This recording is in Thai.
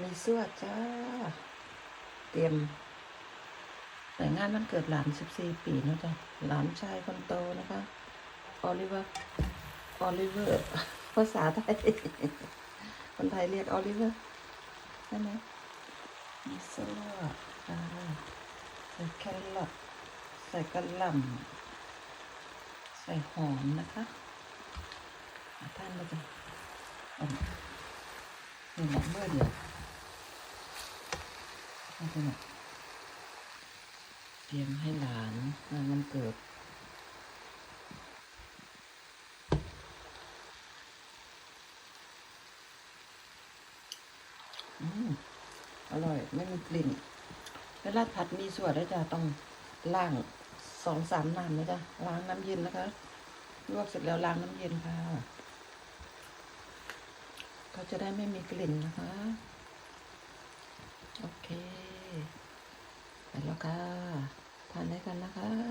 มีซั่วจ้า เตรียมแต่งงานวันเกิดหลาน14ปีนะจ๊ะหลานชายคนโตนะคะออลิเวอร์ออลิเวอร์ภาษาไทย คนไทยเรียกออลิเวอร์ใช่ไหมมีซั่วอ่าใส่แครอทใส่กระหล่ำใส่หอมนะคะท่านมาจ้ะเหนึ่งเมื่อเดียว เอาไปหน่อยเตรียมให้หลานงานวันเกิด อืมอร่อย ไม่มีกลิ่น เวลาผัดมีส่วนแล้วจะต้องล้างสองสามน้ำนะจ๊ะล้างน้ำเย็นนะคะลวกเสร็จแล้วล้างน้ำเย็นค่ะ ก็จะได้ไม่มีกลิ่นนะคะ โอเค ไปแล้วค่ะทานได้กันนะคะ